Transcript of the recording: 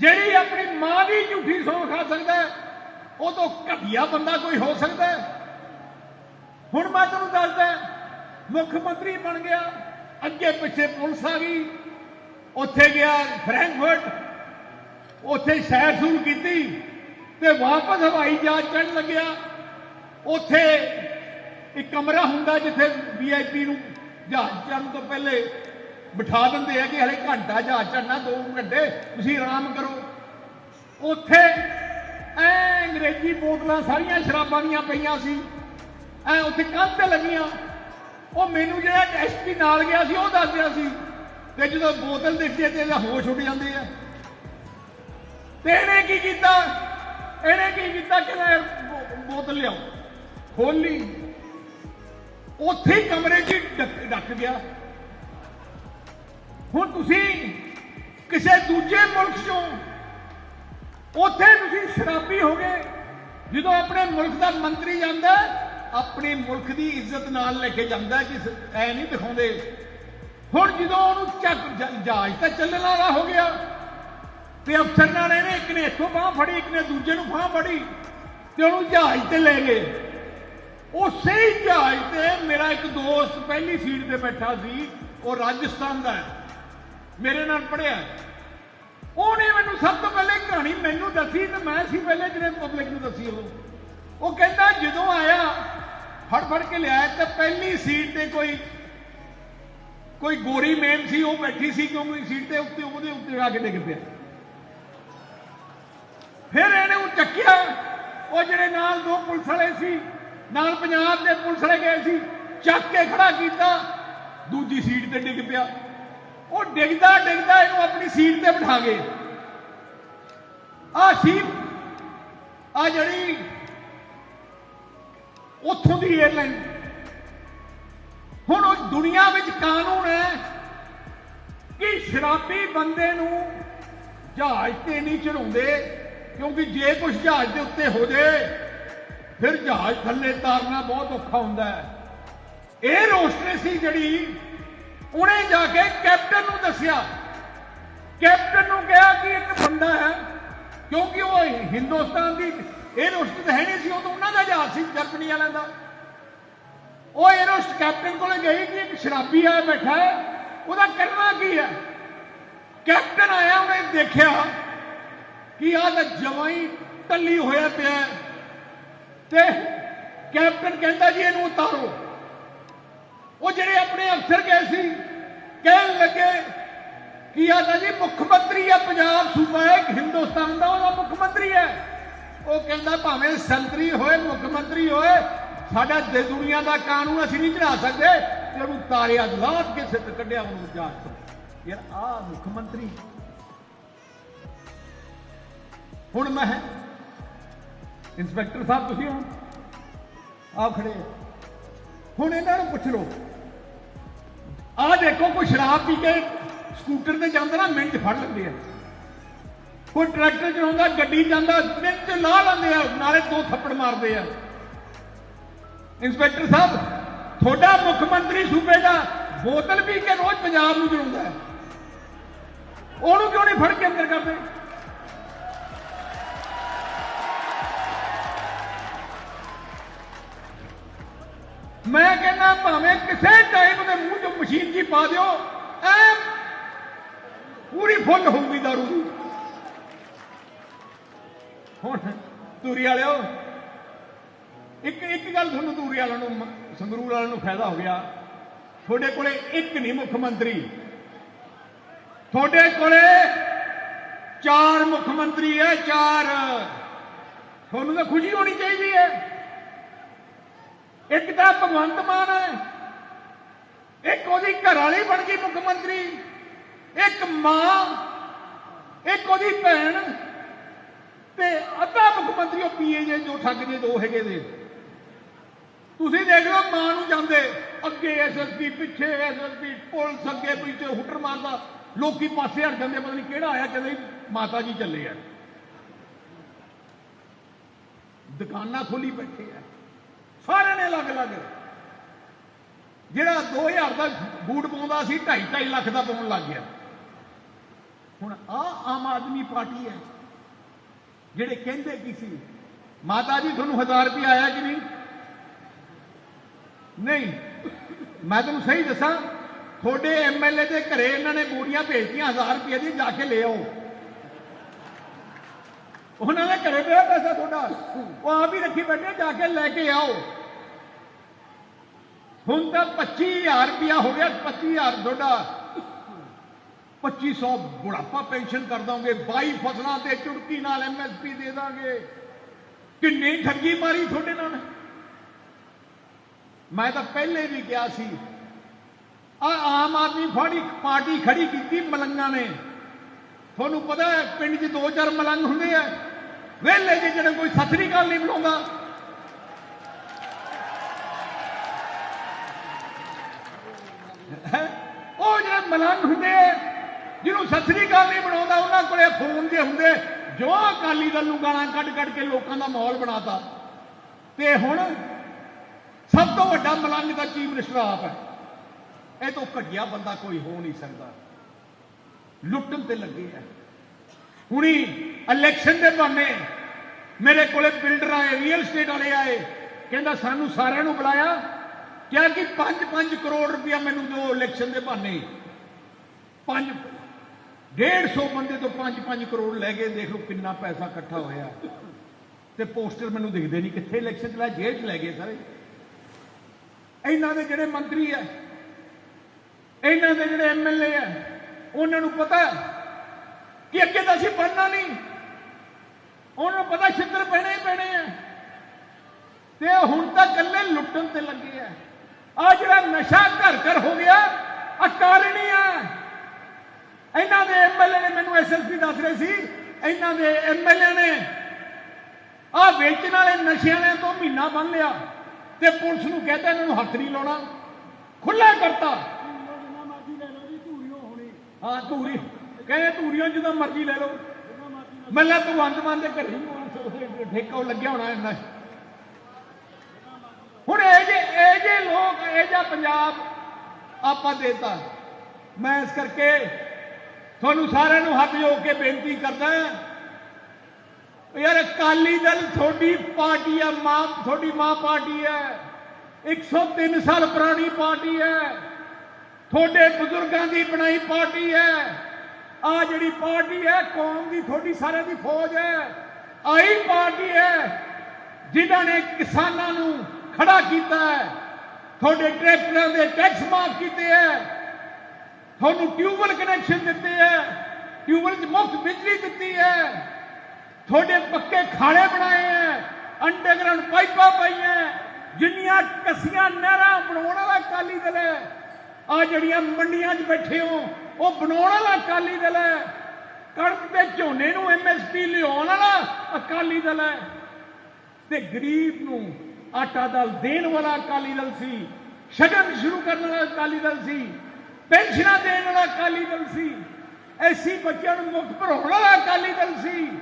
ਜਿਹੜੀ ਆਪਣੀ ਮਾਂ ਦੀ ਝੂਠੀ ਸੌਂ ਖਾ ਸਕਦਾ ਉਹ ਤੋਂ ਘਟੀਆ ਬੰਦਾ ਕੋਈ ਹੋ ਸਕਦਾ ਹੁਣ ਮੈਂ ਤੁਹਾਨੂੰ ਦੱਸਦਾ ਮੁੱਖ ਮੰਤਰੀ ਬਣ ਗਿਆ, ਅੱਗੇ ਪਿੱਛੇ ਪੁਲਿਸ ਆ ਗਈ, ਉੱਥੇ ਗਿਆ ਫਰੈਂਕਫਰਟ, ਉੱਥੇ ਸੈਰ ਸੂਰ ਕੀਤੀ ਤੇ ਵਾਪਸ ਹਵਾਈ ਜਹਾਜ਼ ਚੜਨ ਲੱਗਿਆ। ਉੱਥੇ ਇੱਕ ਕਮਰਾ ਹੁੰਦਾ ਜਿੱਥੇ ਵੀਆਈਪੀ ਨੂੰ ਜਹਾਜ਼ ਚੜਨ ਤੋਂ ਪਹਿਲੇ ਬਿਠਾ ਦਿੰਦੇ ਆ ਕਿ ਹਲੇ ਘੰਟਾ ਜਹਾਜ਼ ਚੜ੍ਹਨਾ 2 ਘੰਟੇ, ਤੁਸੀਂ ਆਰਾਮ ਕਰੋ। ਉੱਥੇ ਐ ਅੰਗਰੇਜ਼ੀ ਬੋਤਲਾਂ ਸਾਰੀਆਂ ਸ਼ਰਾਬਾਂ ਦੀਆਂ ਪਈਆਂ ਸੀ। ਐ ਉੱਥੇ ਕੰਧ ਤੇ ਲੱਗੀਆਂ। ਉਹ ਮੈਨੂੰ ਜਿਹੜਾ ਐਸਪੀ ਨਾਲ ਗਿਆ ਸੀ, ਉਹ ਦੱਸ ਰਿਹਾ ਸੀ ਤੇ ਜਦੋਂ ਬੋਤਲ ਦੇਖੀ ਤੇ ਇਹਦਾ ਹੋਸ਼ ਉੱਡ ਜਾਂਦੇ ਆ। ਤੇ ਇਹਨੇ ਕੀ ਕੀਤਾ? ਇਹਨੇ ਕੀ ਕੀਤਾ ਕਿ ਬੋਤਲ ਲਿਆਓ ਖੋਲੀ ਉੱਥੇ ਕਮਰੇ 'ਚ ਹੀ ਡੱਕ ਗਿਆ। ਹੁਣ ਤੁਸੀਂ ਕਿਸੇ ਦੂਜੇ ਮੁਲਕ 'ਚੋਂ, ਉੱਥੇ ਤੁਸੀਂ ਸ਼ਰਾਬੀ ਹੋ ਗਏ ਜਦੋਂ ਆਪਣੇ ਮੁਲਕ ਦਾ ਮੰਤਰੀ ਜਾਂਦਾ ਆਪਣੇ ਮੁਲਕ ਦੀ ਇੱਜ਼ਤ ਨਾਲ ਲੈ ਕੇ ਜਾਂਦਾ ਹੈ ਕਿ ਐ ਨਹੀਂ ਦਿਖਾਉਂਦੇ। ਹੁਣ ਜਦੋਂ ਉਹਨੂੰ ਚੱਕ ਜਹਾਜ਼ ਤਾਂ ਚੱਲਣ ਵਾਲਾ ਹੋ ਗਿਆ। ਤੇ ਅਫਸਰ ਨਾਲ ਇਹਨੇ ਇੱਕ ਨੇ ਇੱਥੋਂ ਬਾਹ ਫੜੀ, ਇੱਕ ਨੇ ਦੂਜੇ ਨੂੰ ਬਾਹ ਫੜੀ ਤੇ ਉਹਨੂੰ ਜਹਾਜ਼ ਤੇ ਲੈ ਗਏ। ਉਸੇ ਹੀ ਜਹਾਜ਼ ਤੇ ਮੇਰਾ ਇੱਕ ਦੋਸਤ ਪਹਿਲੀ ਸੀਟ ਤੇ ਬੈਠਾ ਸੀ, ਉਹ ਰਾਜਸਥਾਨ ਦਾ ਹੈ। ਮੇਰੇ ਨਾਲ ਪੜਿਆ ਉਹਨੇ ਮੈਨੂੰ ਸਭ ਤੋਂ ਪਹਿਲੇ ਕਹਾਣੀ ਮੈਨੂੰ ਦੱਸੀ ਤੇ ਮੈਂ ਸੀ ਪਹਿਲੇ ਜਿਹਨੇ ਪਬਲਿਕ ਨੂੰ ਦੱਸੀ ਉਹ। ਉਹ ਕਹਿੰਦਾ ਜਦੋਂ ਆਇਆ ਫੜ ਫੜ ਕੇ ਲਿਆਇਆ ਤੇ ਪਹਿਲੀ ਸੀਟ ਤੇ ਕੋਈ ਕੋਈ ਗੋਰੀ ਮੇਮ ਸੀ, ਉਹ ਬੈਠੀ ਸੀ ਕਿਉਂਕਿ ਸੀਟ ਤੇ ਉੱਤੇ ਉਹਦੇ ਉੱਤੇ ਆ ਕੇ ਡਿੱਗ ਪਿਆ। ਫਿਰ ਇਹਨੇ ਉਹ ਚੱਕਿਆ, ਉਹ ਜਿਹੜੇ ਨਾਲ ਦੋ ਪੁਲਿਸ ਵਾਲੇ ਸੀ, ਨਾਲ ਪੰਜਾਬ ਦੇ ਪੁਲਿਸ ਵਾਲੇ ਗਏ ਸੀ, ਚੱਕ ਕੇ ਖੜਾ ਕੀਤਾ, ਦੂਜੀ ਸੀਟ ਤੇ ਡਿੱਗ ਪਿਆ। ਉਹ ਡਿੱਗਦਾ ਡਿੱਗਦਾ ਇਹਨੂੰ ਆਪਣੀ ਸੀਟ ਤੇ ਬਿਠਾ ਗਏ। ਆ ਸੀ ਆ ਜਿਹੜੀ ਉੱਥੋਂ ਦੀ 에ਅਰਲਾਈਨ ਹੁਣ ਉਹ ਦੁਨੀਆ ਵਿੱਚ ਕਾਨੂੰਨ ਹੈ ਕਿ ਸ਼ਰਾਬੀ ਬੰਦੇ ਨੂੰ ਜਹਾਜ਼ ਤੇ ਨਹੀਂ ਚੜਾਉਂਦੇ ਕਿਉਂਕਿ ਜੇ ਕੁਝ ਜਹਾਜ਼ ਦੇ ਉੱਤੇ ਹੋ ਜਾਏ ਫਿਰ ਜਹਾਜ਼ ਥੱਲੇ ਤਾਰਨਾ ਬਹੁਤ ਔਖਾ ਹੁੰਦਾ ਹੈ। ਇਹ ਰੋਸਟਰ ਸੀ ਜਿਹੜੀ ਉਹਨੇ ਜਾ ਕੇ ਕੈਪਟਨ ਨੂੰ ਦੱਸਿਆ। ਕੈਪਟਨ ਨੂੰ ਕਿਹਾ ਕਿ ਇੱਕ ਬੰਦਾ ਹੈ, ਕਿਉਂਕਿ ਉਹ ਹਿੰਦੁਸਤਾਨ ਦੀ ਇਹ ਰੋਸਟ ਹੈ ਨਹੀਂ ਸੀ, ਉਹ ਤਾਂ ਉਹਨਾਂ ਦਾ ਜਹਾਜ਼ ਸੀ, ਜਰਮਨੀ ਵਾਲਿਆਂ ਦਾ। ਉਹ 에ਅਰੋਸਟ ਕੈਪਟਨ ਕੋਲੇ ਗਈ ਕਿ ਇੱਕ ਸ਼ਰਾਬੀ ਆ ਬੈਠਾ ਹੈ, ਉਹਦਾ ਕਰਨਾ ਕੀ ਹੈ? ਕੈਪਟਨ ਆਇਆ, ਉਹਨੇ ਦੇਖਿਆ ਕਿ ਆਹ ਤਾਂ ਜਵਾਈ ਟੱਲੀ ਹੋਇਆ ਪਿਆ ਤੇ ਕੈਪਟਨ ਕਹਿੰਦਾ ਜੀ, ਇਹਨੂੰ ਉਤਾਰੋ। ਉਹ ਜਿਹੜੇ ਆਪਣੇ ਅਫਸਰ ਗਏ ਸੀ, ਕਹਿਣ ਲੱਗੇ, ਕਿ ਆਦਾ ਜੀ ਮੁੱਖ ਮੰਤਰੀ ਆ ਪੰਜਾਬ ਸੂਬਾ ਹੈ ਹਿੰਦੁਸਤਾਨ ਦਾ ਉਹਦਾ ਮੁੱਖ ਮੰਤਰੀ ਹੈ। ਉਹ ਕਹਿੰਦਾ ਭਾਵੇਂ ਸੰਤਰੀ ਹੋਏ ਮੁੱਖ ਮੰਤਰੀ ਹੋਏ, ਸਾਡਾ ਦੇ ਦੁਨੀਆ ਦਾ ਕਾਨੂੰਨ ਅਸੀਂ ਨਹੀਂ ਚੜਾ ਸਕਦੇ, ਤੇ ਉਹਨੂੰ ਤਾਰਿਆ ਲਾਤ ਕੇ ਸਿੱਟ ਕੱਢਿਆ ਉਹਨੂੰ ਜਾਂਚ ਤੋਂ। ਯਾਰ ਆ ਮੁੱਖ ਮੰਤਰੀ ਹੁਣ ਮੈਂ ਇੰਸਪੈਕਟਰ ਸਾਹਿਬ, ਤੁਸੀਂ ਹੋ? ਆਪ ਖੜੇ ਹੁਣ ਇਹਨਾਂ ਨੂੰ ਪੁੱਛ ਲਓ। ਆਹ ਦੇਖੋ ਕੋਈ ਸ਼ਰਾਬ ਪੀ ਕੇ ਸਕੂਟਰ ਤੇ ਜਾਂਦਾ ਨਾ, ਮਿੰਟ ਫੜ ਲੈਂਦੇ ਆ। ਕੋਈ ਟਰੈਕਟਰ ਚਲਾਉਂਦਾ, ਗੱਡੀ ਜਾਂਦਾ, ਮਿੰਟ 'ਚ ਲਾ ਲੈਂਦੇ ਆ, ਨਾਲੇ ਦੋ ਥੱਪੜ ਮਾਰਦੇ ਆ। ਇੰਸਪੈਕਟਰ ਸਾਹਿਬ, ਤੁਹਾਡਾ ਮੁੱਖ ਮੰਤਰੀ ਸੂਬੇ ਦਾ ਬੋਤਲ ਪੀ ਕੇ ਰੋਜ਼ ਪੰਜਾਬ ਨੂੰ ਚਲਾਉਂਦਾ ਹੈ। ਉਹਨੂੰ ਕਿਉਂ ਨਹੀਂ ਫੜ ਕੇ ਅੰਦਰ ਕਰਦੇ? ਮੈਂ ਕਹਿੰਦਾ ਭਾਵੇਂ ਕਿਸੇ ਟਾਈਮ ਦੇ ਮੂੰਹ 'ਚ ਮਸ਼ੀਨ ਜੀ ਪਾ ਦਿਓ, ਐ ਪੂਰੀ ਫੁੱਲ ਹੋਊਗੀ ਦਾਰੂ ਦੀ। ਹੁਣ ਤੂਰੀ ਵਾਲਿਓ, ਇੱਕ ਇੱਕ ਗੱਲ ਤੁਹਾਨੂੰ ਤੂਰੀ ਵਾਲਿਆਂ ਨੂੰ ਸੰਗਰੂਰ ਵਾਲਿਆਂ ਨੂੰ ਫਾਇਦਾ ਹੋ ਗਿਆ। ਤੁਹਾਡੇ ਕੋਲੇ ਇੱਕ ਨਹੀਂ ਮੁੱਖ ਮੰਤਰੀ। ਤੁਹਾਡੇ ਕੋਲੇ ਚਾਰ ਮੁੱਖ ਮੰਤਰੀ ਹੈ ਚਾਰ। ਤੁਹਾਨੂੰ ਤਾਂ ਖੁਸ਼ੀ ਹੋਣੀ ਚਾਹੀਦੀ ਹੈ ਇੱਕ ਤਾਂ ਭਗਵੰਤ ਮਾਨ ਹੈ। ਇੱਕ ਉਹਦੀ ਘਰ ਵਾਲੀ ਬਣ ਗਈ ਮੁੱਖ ਮੰਤਰੀ। ਇੱਕ ਮਾਂ, ਇੱਕ ਉਹਦੀ ਭੈਣ। ਤੇ ਅੱਧਾ ਮੁੱਖ ਮੰਤਰੀ ਉਹ ਪੀਏ ਜੇ, ਜੋ ਠੱਗ ਜੇ, ਦੋ ਹੈਗੇ ਨੇ ਤੁਸੀਂ ਦੇਖ ਲਓ, ਮਾਂ ਨੂੰ ਜਾਂਦੇ, ਅੱਗੇ ਐਸਐਸਪੀ ਪਿੱਛੇ ਐਸਐਸਪੀ ਪੁਲਿਸ ਅੱਗੇ ਪਿੱਛੇ ਹੁਟਰ ਮਾਰਦਾ। ਲੋਕੀ ਪਾਸੇ ਹਟ ਜਾਂਦੇ, ਪਤਾ ਨਹੀਂ ਕਿਹੜਾ ਆਇਆ, ਕਹਿੰਦੇ ਮਾਤਾ ਜੀ ਚੱਲੇ ਆ। ਦੁਕਾਨਾਂ ਖੋਲੀ ਬੈਠੇ ਆ। ਸਾਰਿਆਂ ਨੇ ਅਲੱਗ-ਅਲੱਗ ਜਿਹੜਾ 2000 ਦਾ ਬੂਟ ਪਾਉਂਦਾ ਸੀ 2.5 ਲੱਖ ਦਾ ਪਾਉਣ ਲੱਗ ਗਿਆ। ਹੁਣ ਆ ਆਮ ਆਦਮੀ ਪਾਰਟੀ ਹੈ, ਜਿਹੜੇ ਕਹਿੰਦੇ ਕੀ ਸੀ, ਮਾਤਾ ਜੀ, ਤੁਹਾਨੂੰ 1000 ਰੁਪਏ ਆਇਆ ਕਿ ਨਹੀਂ? ਨਹੀਂ। ਮੈਂ ਤੁਹਾਨੂੰ ਸਹੀ ਦੱਸਾਂ, ਤੁਹਾਡੇ ਐਮਐਲਏ ਦੇ ਘਰੇ ਇਹਨਾਂ ਨੇ ਬੋਰੀਆਂ ਭੇਜਤੀਆਂ 1000 ਰੁਪਏ ਦੀ, ਜਾ ਕੇ ਲੈ ਆਓ। ਉਹਨਾਂ ਨੇ ਘਰੇ ਪਿਆ ਪੈਸਾ ਤੁਹਾਡਾ। ਉਹ ਆਪ ਹੀ ਰੱਖੀ ਬੈਠੇ, ਜਾ ਕੇ ਲੈ ਕੇ ਆਓ। ਹੁਣ ਤਾਂ 25000 ਰੁਪਇਆ ਹੋ ਗਿਆ 25000 ਤੁਹਾਡਾ। 2500 ਬੁਢਾਪਾ ਪੈਨਸ਼ਨ ਕਰ ਦੋਗੇ 22 ਫਸਲਾਂ ਤੇ ਚੁੜਕੀ ਨਾਲ ਐਮਐਸਪੀ ਦੇ ਦਾਂਗੇ। ਕਿੰਨੀ ਠੱਗੀ ਮਾਰੀ ਤੁਹਾਡੇ ਨਾਲ। ਮੈਂ ਤਾਂ ਪਹਿਲੇ ਵੀ ਕਿਹਾ ਸੀ ਆ ਆਮ ਆਦਮੀ ਫਾੜੀ, ਪਾਰਟੀ ਖੜੀ ਕੀਤੀ ਮਲੰਗਾਂ ਨੇ। ਤੁਹਾਨੂੰ ਪਤਾ ਪਿੰਡ 'ਚ ਦੋ ਚਾਰ ਮਲੰਗ ਹੁੰਦੇ ਆ। ਵਿਹਲੇ ਜਿਹੇ ਜਿਹੜੇ ਕੋਈ ਸਤਿ ਸ੍ਰੀ ਅਕਾਲ ਨਹੀਂ ਬੁਲਾਉਂਦਾ। ਉਹ ਜਿਹੜੇ ਮਲੰਗ ਹੁੰਦੇ ਆ, ਜਿਹਨੂੰ ਸਤਿ ਸ੍ਰੀ ਅਕਾਲ ਨਹੀਂ ਬਣਾਉਂਦਾ ਉਹਨਾਂ ਕੋਲੇ ਫੋਨ ਦੇ ਹੁੰਦੇ ਜੋ ਅਕਾਲੀ ਦਲ ਨੂੰ ਗਾਲਾਂ ਕੱਢ ਕੱਢ ਕੇ ਲੋਕਾਂ ਦਾ ਮਾਹੌਲ ਬਣਾਤਾ। ਤੇ ਹੁਣ ਸਭ ਤੋਂ ਵੱਡਾ ਮਲੰਗ ਦਾ ਚੀਫ ਮਿਨਿਸਟਰ ਆਪ ਹੈ। ਇਹ ਤੋਂ ਘਟਿਆ ਬੰਦਾ ਕੋਈ ਹੋ ਨਹੀਂ ਸਕਦਾ। ਲੁੱਟਣ ਤੇ ਲੱਗੇ ਆ। ਹੁਣੀ ਇਲੈਕਸ਼ਨ ਦੇ ਬਹਾਨੇ ਮੇਰੇ ਕੋਲੇ ਬਿਲਡਰ ਆਏ ਰੀਅਲ ਸਟੇਟ ਵਾਲੇ ਆਏ, ਕਹਿੰਦਾ ਸਾਨੂੰ ਸਾਰਿਆਂ ਨੂੰ ਬੁਲਾਇਆ, ਕਿਹਾ ਕਿ 5-5 ਕਰੋੜ ਰੁਪਇਆ ਮੈਨੂੰ ਦਿਓ ਇਲੈਕਸ਼ਨ ਦੇ ਬਹਾਨੇ। 5 150 ਬੰਦੇ ਤੋਂ 5-5 ਕਰੋੜ ਲੈ ਗਏ, ਦੇਖ ਲਓ ਕਿੰਨਾ ਪੈਸਾ ਇਕੱਠਾ ਹੋਇਆ। ਤੇ ਪੋਸਟਰ ਮੈਨੂੰ ਦਿਖਦੇ ਨਹੀਂ ਕਿੱਥੇ ਇਲੈਕਸ਼ਨ ਚ ਲੈ, ਜੇਲ੍ਹ ਚ ਲੈ ਗਏ ਸਾਰੇ। ਇਹਨਾਂ ਦੇ ਜਿਹੜੇ ਮੰਤਰੀ ਆ, ਇਹਨਾਂ ਦੇ ਜਿਹੜੇ ਐਮਐਲਏ ਆ, ਉਹਨਾਂ ਨੂੰ ਪਤਾ ਕਿ ਅੱਗੇ ਤਾਂ ਅਸੀਂ ਬਣਨਾ ਨਹੀਂ। ਉਹਨਾਂ ਨੂੰ ਪਤਾ ਛਿੱਤਰ ਪੈਣੇ ਹੀ ਪੈਣੇ ਆ। ਤੇ ਹੁਣ ਤਾਂ ਗੱਲੇ ਲੁੱਟਣ ਤੇ ਲੱਗੇ ਆ। ਆ ਜਿਹੜਾ ਨਸ਼ਾ ਘਰ ਘਰ ਹੋ ਗਿਆ ਆ ਕਾਰਣੀ ਆ। ਇਹਨਾਂ ਦੇ ਐਮਐਲਏ ਨੇ ਮੈਨੂੰ ਐਸਐਸਪੀ ਦੱਸ ਰਹੇ ਸੀ ਇਹਨਾਂ ਦੇ ਐਮਐਲਏ ਨੇ ਆ ਵੇਚਣ ਵਾਲੇ ਨਸ਼ਿਆਂ ਨੇ ਤੋਂ ਮਹੀਨਾ ਬੰਨ ਲਿਆ ਤੇ ਪੁਲਿਸ ਨੂੰ ਕਹਿੰਦਾ ਇਹਨਾਂ ਨੂੰ ਹੱਥ ਨਹੀਂ ਲਾਉਣਾ। ਖੁੱਲਾ ਕਰਤਾ। ਹਾਂ ਧੂਰੀ। ਕਹਿੰਦੇ ਧੂਰੀਆਂ ਜਦੋਂ ਮਰਜ਼ੀ ਲੈ ਲਓ। ਜਿੰਨਾ ਮੱਲਾ ਭਗਵੰਤ ਮਾਨ ਦੇ ਘਰੇ ਹੀ ਠੇਕਾ ਲੱਗਿਆ ਹੋਣਾ ਇਹਨਾਂ ਹੁਣ ਇਹ ਜੇ ਇਹ ਜੇ ਲੋਕ, ਇਹ ਜਿਹਾ ਪੰਜਾਬ ਆਪਾਂ ਦੇਤਾ। ਮੈਂ ਇਸ ਕਰਕੇ ਤੁਹਾਨੂੰ ਸਾਰਿਆਂ ਨੂੰ ਹੱਥ ਜੋੜ ਕੇ ਬੇਨਤੀ ਕਰਦਾ ਯਾਰ ਅਕਾਲੀ ਦਲ ਤੁਹਾਡੀ ਪਾਰਟੀ ਹੈ ਮਾਂ ਤੁਹਾਡੀ ਮਾਂ ਪਾਰਟੀ ਹੈ 103 ਸਾਲ ਪੁਰਾਣੀ ਪਾਰਟੀ ਹੈ ਤੁਹਾਡੇ ਬਜ਼ੁਰਗਾਂ ਦੀ ਬਣਾਈ ਪਾਰਟੀ ਹੈ ਆ ਜਿਹੜੀ ਪਾਰਟੀ ਹੈ, ਕੌਮ ਦੀ ਤੁਹਾਡੀ ਸਾਰਿਆਂ ਦੀ ਫੌਜ ਹੈ। ਆਹੀ ਪਾਰਟੀ ਹੈ ਜਿਨ੍ਹਾਂ ਨੇ ਕਿਸਾਨਾਂ ਨੂੰ ਖੜਾ ਕੀਤਾ ਹੈ। ਤੁਹਾਡੇ ਟਰੈਕਟਰਾਂ ਦੇ ਟੈਕਸ ਮਾਫ ਕੀਤੇ ਹੈ। ਤੁਹਾਨੂੰ ਟਿਊਬਲ ਕਨੈਕਸ਼ਨ ਦਿੱਤੇ ਹੈ। ਟਿਊਬਲ 'ਚ ਮੁਫਤ ਬਿਜਲੀ ਦਿੱਤੀ ਹੈ। ਤੁਹਾਡੇ ਪੱਕੇ ਖਾਲੇ ਬਣਾਏ ਹੈ। ਅੰਡਰਗਰਾਉਂਡ ਪਾਈਪਾਂ ਪਾਈਆਂ ਜਿੰਨੀਆਂ ਕਸੀਆਂ ਨਹਿਰਾਂ ਬਣਾਉਣ ਵਾਲਾ ਅਕਾਲੀ ਦਲ ਹੈ। ਆ ਜਿਹੜੀਆਂ ਮੰਡੀਆਂ 'ਚ ਬੈਠੇ ਹੋ ਉਹ ਬਣਾਉਣ ਵਾਲਾ ਅਕਾਲੀ ਦਲ ਹੈ। ਕਣਕ ਤੇ ਝੋਨੇ ਨੂੰ ਐਮਐਸਪੀ ਲਿਆਉਣ ਵਾਲਾ ਅਕਾਲੀ ਦਲ ਹੈ। ਤੇ ਗਰੀਬ ਨੂੰ ਆਟਾ ਦਲ ਦੇਣ ਵਾਲਾ ਅਕਾਲੀ ਦਲ ਸੀ। ਸ਼ਗਨ ਸ਼ੁਰੂ ਕਰਨ ਵਾਲਾ ਅਕਾਲੀ ਦਲ ਸੀ। ਪੈਨਸ਼ਨਾਂ ਦੇਣ ਵਾਲਾ ਅਕਾਲੀ ਦਲ ਸੀ। ਐਸੀ ਬੱਚਿਆਂ ਨੂੰ ਮੁਕਤ ਭਰਾਉਣ ਵਾਲਾ ਅਕਾਲੀ ਦਲ ਸੀ।